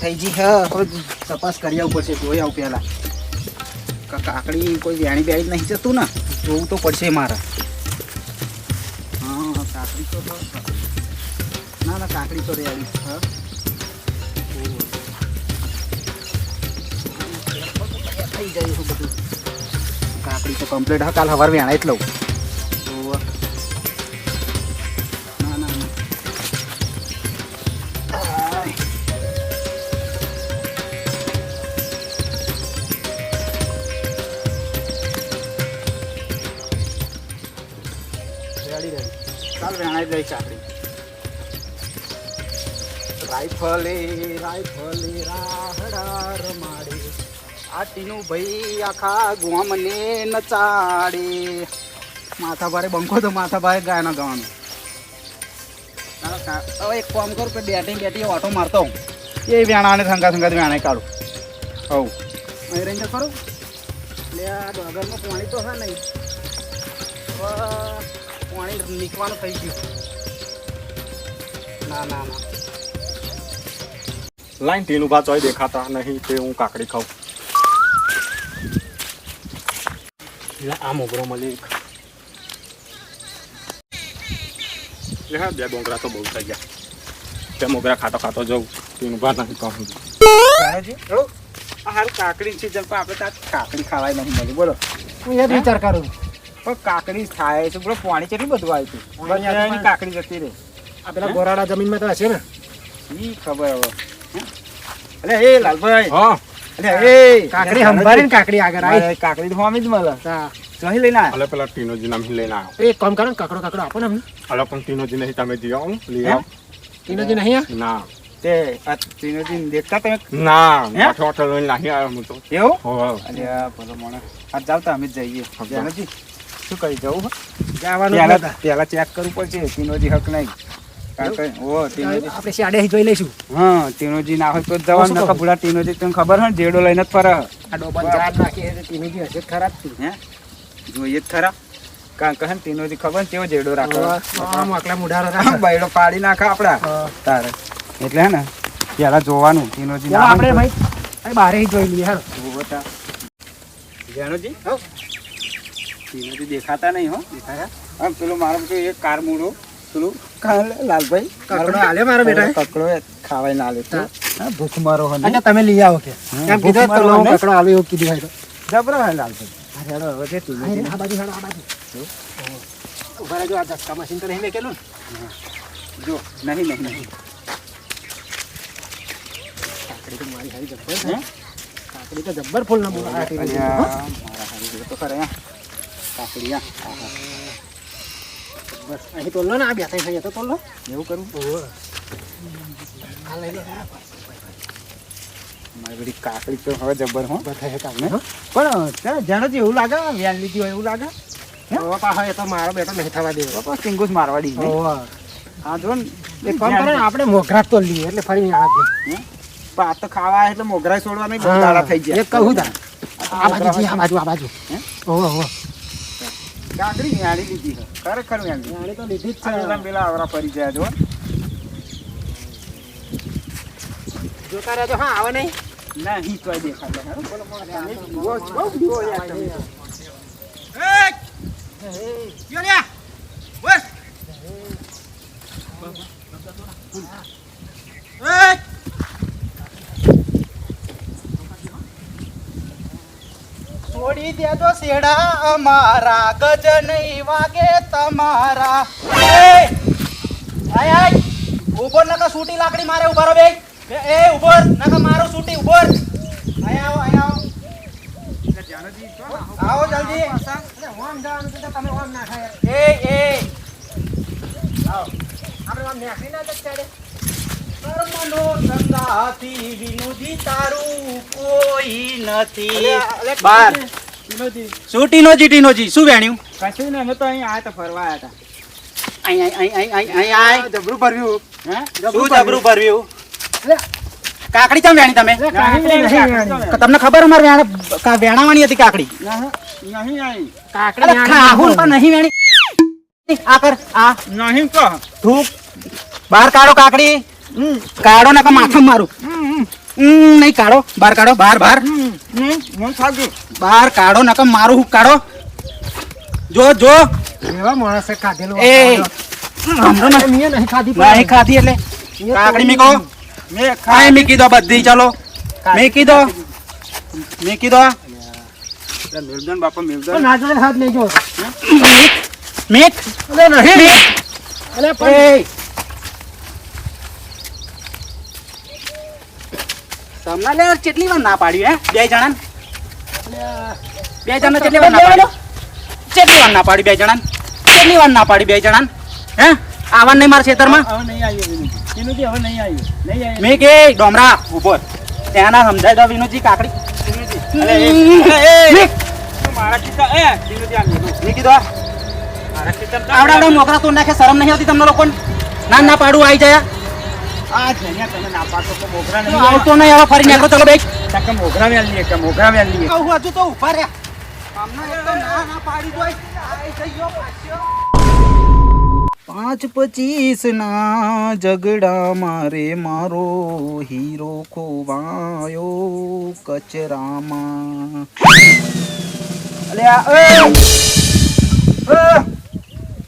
થઈ ગઈ. હા તપાસ કરી આવું પડશે, જોઈ આવું પહેલાં. કાકડી કોઈ વ્યાણી બેણી નહીં જતું ને? જોવું તો પડશે મારે. હા કાકડી તો ના ના, કાકડી તો રેડી હા. થઈ જાય બધું. કાકડી તો કમ્પ્લીટ હા, કાલ સવારે વેણાય જ લઉં. રેડી ચાલ ચાકરી. રાઈફલે રાઈફલે રાહડા રમાડે આ ટીનું ભાઈ આખા ગોમને નચાડે. માથા ભારે બંકો તો માથા ભારે ગાયના ગાવાનું. હવે એક કામ કરું કે બેટી બેટી ઓટો મારતો હું એ વેણાને સંગા સંગાત વ્યાણે કાઢું. હવ અહીં રહીને કરું. એટલે આ ડોગરમાં પાણી તો હા નહીં. પાણી નીકળવાનું થઈ ગયું. ના ના ના. લાઈન ટીનું ભા ચોય દેખાતા નહીં તે હું કાકડી ખાઉં. આ મોગરો મળી એક. હા બે બોંગરા તો બહુ થઈ ગયા. બે મોગરા ખાતો ખાતો જવું ટીનું ભાત નથી કહું. હારું કાકડી છે જલ્પા આપણે ત્યાં કાકડી ખાવાય નહીં મળી બોલો. હું એ વિચાર કરું. પણ કાકડી થાય છે. બોલો પાણી કેટલું બધું આવ્યું હતું? આવ્યું. કાકડી જતી રહી. આ પેલા ગોરાડા જમીનમાં તો હશે ને? ઈ ખબર હવે. હે? અલે એ લાલભાઈ. હા. અલે એ કાકડી આગળ આવી કાકડી તો હોમી જ મળે. જઈ લઈને અલે પેલા ટીનોજી નામ લઈને આવ્યો એક કામ કરો કાકડો કાકડો આપો ને અમને. અલે પણ ટીનોજી નહીં તમે જઈ આવો લઈ આવો. તીનોજી નહીં ના. તે આ દેખતા તમે? ના. હે? લઈને નાહી આવ્યો હું તો. એવું? હો અરે ભલો મોણે આ જાવ તો અમે જઈએ. જાનજી શું કરી જવું જવાનું પહેલા ચેક કરવું પડશે તીનોજી હક નહીં. કારણ કે ઓ તીનોજી આપણે શાડે જોઈ લઈશું. હા તીનોજી ના હોય તો જવાનું શું ભૂલા તીનોજી તને ખબર હોય જેડો લઈને જ ફરે. આ ડોબા ચાર નાખી એટલે હશે જ ખરા હે? જોઈએ જ ખરા. કારણ કે હે ખબર ને જેડો રાખો. આમ મુઢારો રાખે. બૈડો પાડી નાખે આપડા. તારે. એટલે હે ને પેલા જોવાનું આપણે ભાઈ બારે જોઈ લઈએ હાલો. જોવો તા જાણોજી હો. દેખાતા નહીં હો. દેખાયા આમ પેલો મારો તો એક કાર મૂળો. પેલું લાલભાઈ. કકડો આલે મારા બેટા કકડો ખાવાય ના લે ભૂખ મારો હને અને તમે લઈ આવો કે. એમ કીધું તો લો કકડો આલે એવું કીધું ભાઈ જબરો હે લાલભાઈ. હેડો હવે તું આ બાજુ આ બાજુ. ઊભા જો આ ધક્કા મશીન તો નહીં મેકેલું જો નહીં નહીં નહીં. કાકડી તો મારી હારી જબ્બર હે? કાકડી તો જબ્બર ફૂલ ના મોટા હારી તો ખરે. અહીંયા. કાકડી આ. આહા. બસ અહીં તોલો ને આ બે ત્રણ થઈ તો તોલો એવું કરવું આ લઈ લો. મારી બધી કાકડી તો હવે જબર હો. બધા હે કાકડી, હે? હો. પણ ત્યાં એવું લાગે વ્યાન લીધી હોય એવું લાગે? હવે એ તો મારો બેટો નહીં થવા દેવો. બાપા સિંગુસ મારવાડી હા જો ને એક કામ કરો? આપણે મોઘરાત તો લઈએ એટલે ફરી આ દે હે? પણ આ તો ખાવા એટલે મોગરા છોડવા નહીં દાડા થઈ ગયા. એક કહું તા આ બાજુ આ બાજુ આ બાજુ. ઓહો ઓહો. કાકડી વ્યાણી લીધી છે. ખરેખર વ્યાણી આને તો લીધી જ છે. પેલા આવરા ફરી જાય જો જોતા રહેજો હા આવે નહીં? ના હી તોય દેખાતા બોલો, બોલો, તમે જુઓ છો, બહુ જુઓ યાર તમે. છોડી દેજો શેડા અમારા ગજ નહીં વાગે તમારા. એ! આય આય! ઊભો નકા સૂટી લાકડી મારે ઊભા રહો બે. એ ઊભો નકા મારો સૂટી ઊભો આય આવો આય આવો. આવો. જલ્દી. ઓમ જવાનું તો તમે ઓમ ના ખાય. એ એ. આપણે ઓમ નાખી ના ચાડે કર્મનો સંગાથી વિનુજી તારું કોઈ નથી. બાર. ટીનોજી. શું વેણ્યું? કશું ને અમે તો અહીં આયા તો ફરવા હતા અહીં અહીં અહીં અહીં અહીં આય જબરું ભર્યું. હે? શું જબરું ભર્યું? કાકડી ચમ વેણી તમે. તમને ખબર અમારે વેણા વેણાવાની હતી કાકડી? નહીં કાકડી. પણ વેણી. આ કર આ. નહીં કહો. થૂક બહાર કાઢો કાકડી. કાઢો નકા માથા મારું ઉમ, નહીં કાઢો બહાર કાઢો બહાર બહાર હું ખાધું બહાર કાઢો નકર મારું હુક કાઢો જો જો એવા માણસે ખાધેલું એ હમણાં ના- મેં નહીં ખાધી નહીં ખાધી એટલે કાકડી મીકો કાંઈ મીકી દો બધી ચાલો મીકી દો મીકી દો મેલજન બાપા મેલજન નાચો હાથ નહીં જો મીક અરે નહીં અરે પણ તમને લે કેટલી વાર ના પાડ્યું હે? બે જણા બે જણા કેટલી વાર ના પાડ્યું? કેટલી વાર ના પાડી બે જણા કેટલી વાર ના પાડી બે જણા હે? આવવાનું નહીં મારા ખેતરમાં? મેં કે ડોમરા ઊભો ત્યાં ના સમજાય દો વિનોદજી કાકડી. અરે મારા ખિસ્સા એ દિનુજી આ લીધું. મેં કીધું આ મારા ખિસ્સા આવડા આવડા નોકરા તો નાખે શરમ નહીં આવતી તમને લોકોને? ના ના પાડું આવી જાય. આ જણ્યા તમે ના પાડશો તો મોગરા નહીં આવતો નહીં હવે ફરી મોગરા વેલ લઈએ કે મોગરા વેલ લઈએ કહું હજુ તો ઊભા રહ્યા હમણાં એક તો ના ના પાડી દોય. આઈ જઈયો પાછો. પાંચ પચીસ ના ઝઘડા મારે મારો હીરો ખોવાયો કચરામાં અલે આ એ! એ!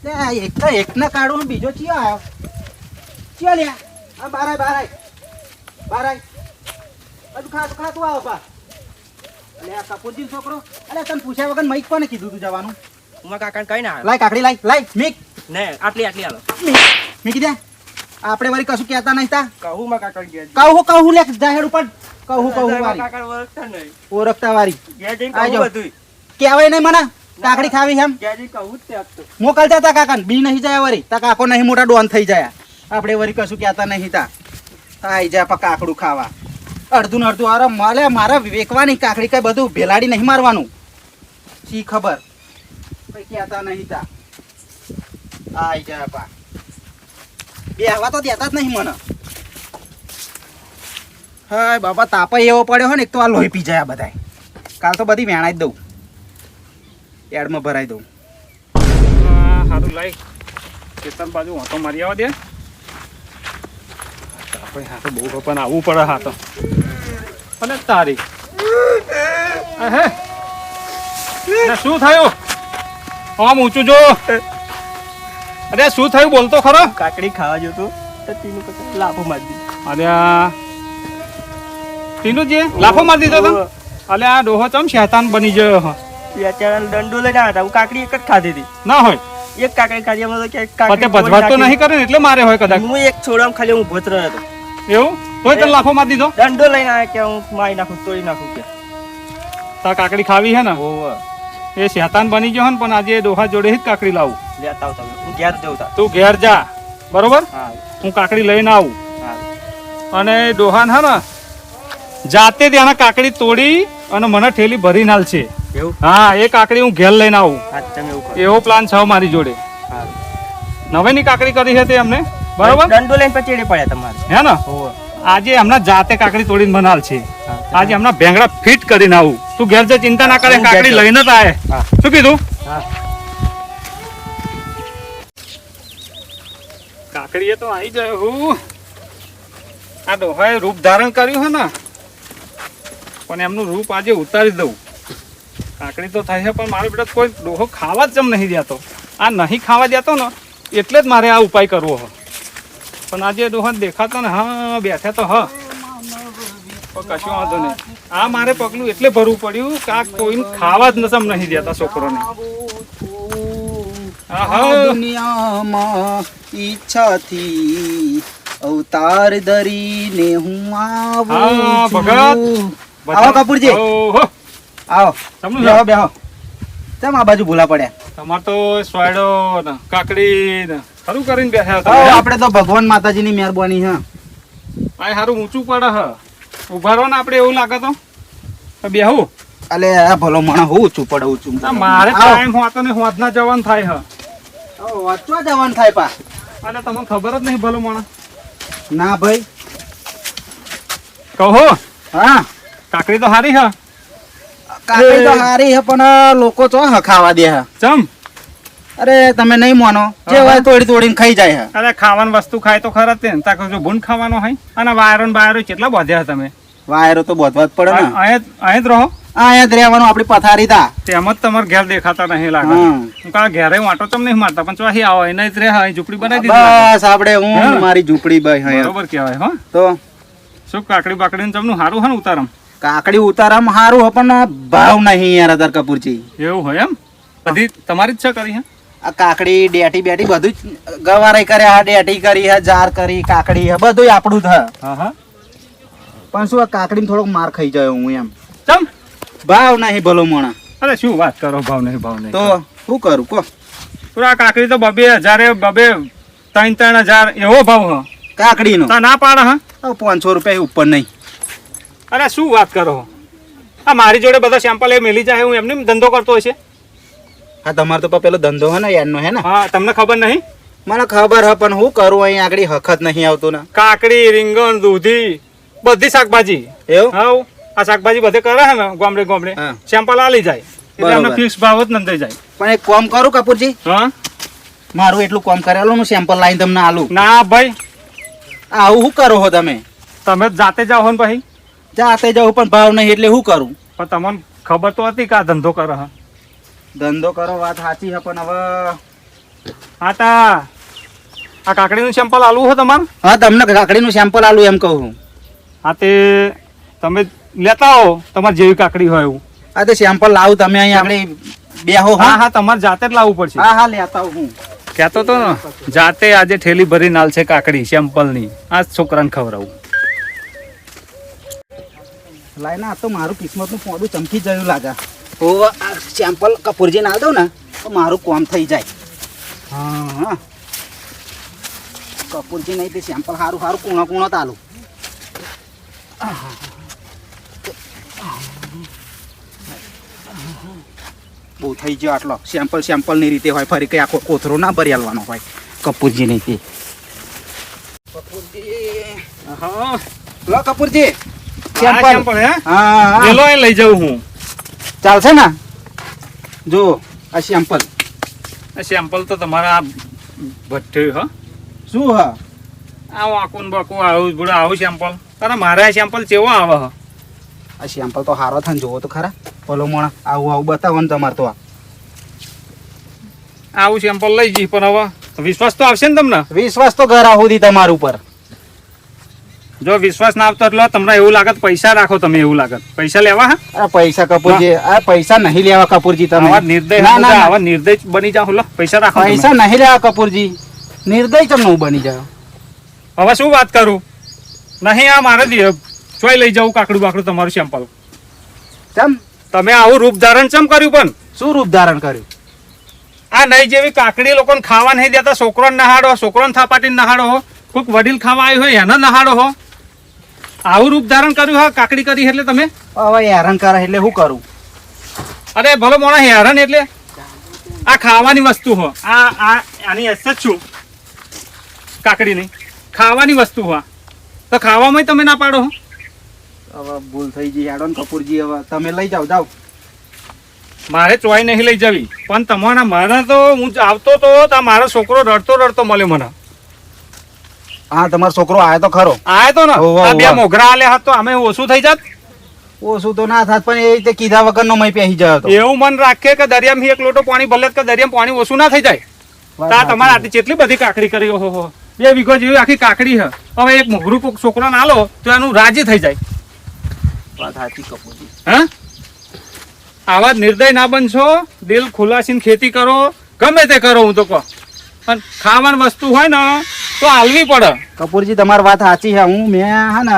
લે આ એક એકને કાઢો બીજો ચિયો આવ્યો ચિયો લ્યા આ બારાય બારાય. બારાય. બધું ખાતું ખાતું આવો પા અલે આ કપૂરજી છોકરો. અલે તને પૂછ્યા વગર મઈક કોને કીધું તું જવાનું? ઉમા કાકા કઈ ના લાય કાકડી લાય લાય. મીક. ને આટલી આટલી હાલો. મીક. મીકી દે. આપણે વારી કશું કહેતા નહીં તા. કહું માં કાકા ગયા કહું કહું લે જાહેર ઉપર. કહું કહું વારી કાકા ઓળખતા નહીં. ઓળખતા વારી ગયા જઈને કહું બધું કહેવાય નહીં મને. કાકડી ખાવી એમ. ગયા જઈને કહું જ તે આપતો મોકલતા તા કાકા બી નહીં જાય વારી તા કાકો નહીં મોટા ડોન થઈ જાય. આપણે વરી કશું કહેતા નહીં તા. આઈ જાય પા કાકડું ખાવા. અડધું ને અડધું અરે મળે મારે વેકવાની કાકડી કઈ બધું ભેલાડી નહીં મારવાનું. શી ખબર? કઈ કહેતા નહીં તા. આઈ જાય પા. બે આવા તો દેતા જ નહીં મને. હા બાપા, તાપા એવો પડ્યો હોય ને, એક તો આ લોહી પી જાય બધાય. કાલ તો બધી વેણાઈ જ દઉં. એડમાં ભરાઈ દઉં. હા સારું લાઈ ખેતર બાજુ વાંટો મારી આવવા દે. આપણે હા તો બહુ પણ આવવું પડે હા તો. અને તારી. અરે શું થયું? આમ ઊંચું જો. અરે શું થયું? બોલતો ખરો. કાકડી ખાવા જતો તો તીનું કશું લાભો મારી અરે આ જે લાફો મારી દીધો તો? અલે આ ડોહો ચમ શેતાન બની ગયો હ. દીધું દંડો લઈને આવ્યા હતા. હું કાકડી એક જ ખાધી હતી. ના હોય. એક કાકડી ખાધી એમાં તો કે પતે ભજવાત તો નહીં કરે એટલે મારે હોય કદાચ. હું એક છોડવામાં ખાલી હું રહ્યો હતો. એવું? તોય તને લાફો મારી દીધો? દંડો લઈને આવ્યા કે હું મારી નાખું તોય નાખું કે. તાર કાકડી ખાવી હે ને? એ શેતાન બની ગયો ને પણ આજે ડોહા જોડે જ કાકડી લાવું. લેતા આવતા હું ઘેર જઉં તું ઘેર જા. બરોબર? હું. કાકડી લઈને આવું. અને ડોહાન હે ને જાતે ત્યાંના કાકડી તોડી અને મને ઠેલી ભરી નાલ છે હા એ કાકડી હું ઘેર લઈને આવું. એવું પ્લાન છે મારી જોડે. નવેની કાકડી કરી છે તે અમને બરોબર? દંડો લઈને પછી પડ્યા તમારે. હે ને? આજે હમણાં જાતે કાકડી તોડીને બનાલ છે. આજે હમણાં ભેંગડા ફિટ કરીને આવું. તું ઘેર જે ચિંતા ના કરે કાકડી લઈને જ આવે શું કીધું? કાકડીએ તો આવી જાય હું. આ ડોહાએ રૂપ ધારણ કર્યું હે ને. પણ એમનું રૂપ આજે ઉતારી દઉં. કાકડી તો થાય છે પણ મારો બેટા કોઈ ડોહો ખાવા જ જમ નહીં દેતો. આ નહીં ખાવા દેતો ને એટલે જ મારે આ ઉપાય કરવો હ. પણ આજે ડોહા દેખાતો ને હા બેઠા તો હા. કશું વાંધો નહીં. આ મારે પગલું એટલે ભરવું પડ્યું કે આ કોઈને ખાવા જ નસમ નહીં દેતા છોકરોને. દુનિયામાં ઈચ્છાથી અવતાર ધરીને હું આવું. આવો કપૂરજી. આવો. તમને બેહો કેમ આ બાજુ ભૂલા પડ્યા. તમાર તો સ્વાયડો ને કાકડી ને. ખરું કરીને બેઠા હતા આપણે તો ભગવાન માતાજીની મહેરબાની હા આ હારું ઊંચું પડે હ. ઊભા રહો ને આપણે એવું લાગે તો. બેહુ. અલે ભલો મને હું ઊંચું પડે ઊંચું મારે ટાઈમ હોતો ને હોદના જવાન થાય હ. વાંચવા જવાનું થાય પા. અને તમને ખબર જ નહીં ભલો માણસ. ના ભાઈ. કહો હા. કાકડી તો હારી હ. કાકડી તો હારી હ પણ લોકો ચો હખાવા ખાવા દે હ. ચમ. અરે તમે નહીં માનો. જે હોય તોડી તોડીને ખાઈ જાય અરે ખાવાની વસ્તુ ખાય તો ખરા તે. તાકો જો ભૂન ખાવાનો હોય અને વાયરો ને બાયરો કેટલા બોધ્યા તમે? વાયરો તો બોધવા જ પડે ને. અહીંયા જ રહો. આ અહીંયા જ રહેવાનું આપણી પથારી તા. તેમ જ તમારે ઘેર દેખાતા નહીં લાગે. હા. કા ઘેરે વાંટો ચમ નહીં મારતા પણ ચોહી આવો એને જ રહે ઝૂંપડી બનાવી દીધી બસ આપણે હું મારી ઝૂંપડી ભાઈ બરોબર કહેવાય હો. તો? શું કાકડી બાકડી તમને સારું હે ને ઉતારમ? કાકડી ઉતારામ સારું પણ ભાવ નહીં યાર અતાર કપૂરજી. એવું હોય એમ? બધી તમારી જ છે કરી હે? આ કાકડી ડેટી બેટી બધું જ ગવારાઈ કર્યા હા ડેટી કરી હે જાર કરી કાકડી હે બધું આપણું જ હે. પણ શું આ કાકડીમાં થોડોક માર ખાઈ જાય હું એમ? ચમ? ભાવ નહીં ભલો મોણા. અરે શું વાત કરો? ભાવ નહીં ભાવ નહીં. તો શું કરું કો પૂરા કાકડી તો બબે હજારે બબે ત્રણ ત્રણ હજાર એવો ભાવ હ. કાકડીનો? તા ના પાડે હા? પાંચસો રૂપિયા ઉપર નહીં. અરે શું વાત કરો? આ મારી જોડે બધા સેમ્પલ એ મેલી જાય હું એમને ધંધો કરતો હશે હા તમારે તો પેલો ધંધો હે ને એનો હે ને? હા તમને ખબર નહીં? મને ખબર હ પણ હું કરું અહીં આગળ હખત નહીં આવતું ને. કાકડી રીંગણ દૂધી બધી શાકભાજી. એવું? હા આ શાકભાજી બધે કરે હે ને ગામડે ગામડે. સેમ્પલ આલી જાય. એટલે અમને ફિક્સ ભાવ જ નંદાઈ જાય. પણ એક કોમ કરું કપૂરજી. હા? મારું એટલું કોમ કરેલું હું સેમ્પલ લાવીને તમને આલું. ના ભાઈ. આવું શું કરો હો તમે? તમે જાતે જાઓ ને ભાઈ. જાતે જાઉં પણ ભાવ નહીં એટલે શું કરું? પણ તમને ખબર તો હતી કે આ ધંધો કરે હા. ધંધો કરો વાત સાચી છે પણ હવે તા આ કાકડીનું સેમ્પલ આલવું હો તમારે? હા તમને કાકડીનું સેમ્પલ આલું એમ કહું હા તે તમે લેતા આવો તમારે જેવી કાકડી હોય એવું. હા તે સેમ્પલ લાવું તમે અહીં આપણે બેહો હા? હા હા તમારે જાતે જ લાવવું પડશે. હા હા લેતા આવું હું. કહેતો તો ને જાતે આજે ઠેલી ભરી નાલ છે કાકડી સેમ્પલની આ છોકરાને ખવડાવું. લાઈને આ તો મારું કિસ્મતનું પોડું ચમકી જયું લાગે. ઓ આ સેમ્પલ કપૂરજી ના દઉં ને તો મારું કોમ થઈ જાય. હા હા. કપૂરજી નહીં તે સેમ્પલ સારું સારું કૂણો કૂણો તાલું બહુ થઈ ગયો આટલો. સેમ્પલ સેમ્પલની રીતે હોય ફરી કઈ આખો કોથરો ના ભરી આલવાનો હોય કપૂરજી નહીં તે કપૂરજી. હા. લો કપૂરજી. સેમ્પલ હા? હા એ લઈ જાઉં હું. ચાલશે ને? જો આ સેમ્પલ આ સેમ્પલ તો તમારા આ ભઠ્ઠી હ. શું હ? આવું આકુન બાકું આવું બોલો આવું સેમ્પલ અરે મારા સેમ્પલ કેવો આવે હ? આ સેમ્પલ તો હારો થાય જોવો તો ખરા. પેલો મોણા આવું આવું બતાવો ને તમારે તો આ. આવું સેમ્પલ લઈ જઈ પણ હવે વિશ્વાસ તો આવશે ને તમને? વિશ્વાસ તો ઘર સુધી તમારા ઉપર. જો વિશ્વાસ ના આવતો એટલે તમને એવું લાગત પૈસા રાખો તમે એવું લાગત પૈસા લેવા હા? પૈસા કપૂરજી આ પૈસા નહીં લેવા કપૂરજી તમે. નિર્દય. આવા નિર્દય બની જાઓ લો પૈસા રાખો પૈસા નહીં લેવા કપૂરજી. નિર્દય તમને હું બની જાઓ? હવે શું વાત કરું? નહીં આ મારે ચોય લઈ જાઉં કાકડું બાકડું તમારું સેમ્પલ ચમ? તમે આવું રૂપ ધારણ ચમ કર્યું પણ? શું રૂપ ધારણ કર્યું? આ નહીં જેવી કાકડી લોકોને ખાવા નહીં દેતા છોકરોને નહાડો છોકરોને થાપાટીને નહાડો હો. કોઈક વડીલ ખાવા આવ્યું હોય એને નહાડો હો. આવું રૂપ ધારણ કર્યું હા? કાકડી કરી એટલે તમે? હવે હેરાન કરે એટલે શું કરું? અરે ભલો મોણા હેરાન એટલે? આ ખાવાની વસ્તુ હો. આ આ આની એસ જ છું કાકડીની. ખાવાની વસ્તુ હો તો ખાવામાં તમે ના પાડો હો. હવે ભૂલ થઈ ગઈ હેડો કપૂરજી હવે તમે લઈ જાઓ જાઓ. મારે ચોય નહીં લઈ જવી. પણ તમારા મને તો હું આવતો તો મારો છોકરો રડતો રડતો મળ્યો મને. હા તમારો છોકરો આયો તો ખરો. આયો તો ને? આ બે આલ્યા હોત તો અમે ઓછું થઈ જાત. ઓછું તો ના થાત પણ એ રીતે કીધા વગરનો મય પહેરી ગયો એવું મન રાખે કે દરિયામાં એક લોટો પાણી ભલે કે દરિયામાં પાણી ઓછું ના થઈ જાય. તા તમારે આટલી કેટલી બધી કાકડી કરી ઓહો હો બે વીઘો જેવી આખી કાકડી છે હવે એક મોગરું કોક છોકરો ના લો તો એનું રાજી થઈ જાય. વાત સાચી કપૂરજી હા? આવા નિર્દય ના બનશો દિલ ખુલાસીને ખેતી કરો ગમે તે કરો હું તો કહો. પણ ખાવાની વસ્તુ હોય ને તો હાલવી પડે. કપૂરજી તમારી વાત સાચી છે. હું મેં હે ને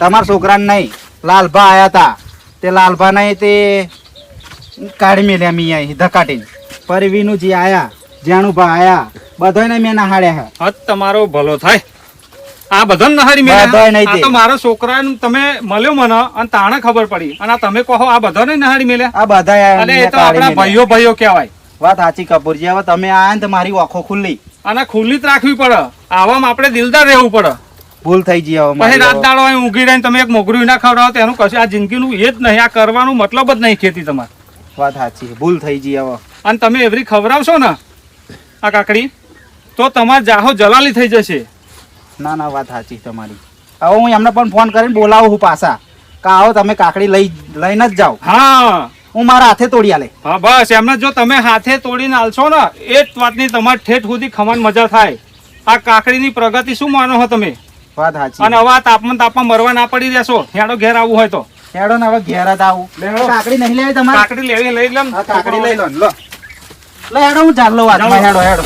તમારા છોકરાને નહીં લાલભા આયા તા તે લાલભા નહીં તે કાઢી મેલ્યા મી અહીં ધકાટીને. પરવીનું જે આયા જાણુભા આયા બધાને મેં નહાડ્યા હે હદ તમારો ભલો થાય. આ બધાને નહારી મેલ્યા. નહીં. તો મારા છોકરાને તમે મળ્યો મને અને તાણે ખબર પડી. અને આ તમે કહો આ બધાને નહારી મેલ્યા. આ બધા અને એ તો આપણા ભાઈઓ ભાઈઓ કહેવાય. વાત સાચી કપૂરજી હવે તમે આયા ને તો મારી આંખો ખુલ્લી. અને ખુલ્લી જ રાખવી પડે. આવામાં આપણે દિલદાર રહેવું પડે. ભૂલ થઈ ગઈ હવે પછી રાત. દાડો અહીં ઊંઘી રહીને તમે એક મોગરું ના ખવડાવો તેનું એનું કશું આ જિંદગીનું એ જ નહીં આ કરવાનું મતલબ જ નહીં ખેતી તમારે. વાત સાચી ભૂલ થઈ ગઈ હવે. અને તમે એવરી ખવડાવશો ને આ કાકડી તો તમારે જાહો જલાલી થઈ જશે. ના ના વાત સાચી તમારી. હવે હું એમને પણ ફોન કરીને બોલાવું છું પાછા. કાહો તમે કાકડી લઈ લઈને જ જાઓ. હા. હું મારા હાથે તોડી આલે. હા બસ એમને જો તમે હાથે તોડીને આલશો ને એ જ વાતની તમારે ઠેઠ સુધી ખમણ મજા થાય. આ કાકડીની પ્રગતિ શું માનો છો તમે? વાત સાચી. અને હવે આ તાપમાન તાપમાં મરવા ના પડી રહેશો. હેડો ઘેર આવવું હોય તો. હેડો ને હવે ઘેર જ આવું. કાકડી નહીં લેવી તમારે? કાકડી લેવી લઈ લે કાકડી લઈ લો લો. લે હેડો હું ચાલો વાતમાં હેડો હેડો.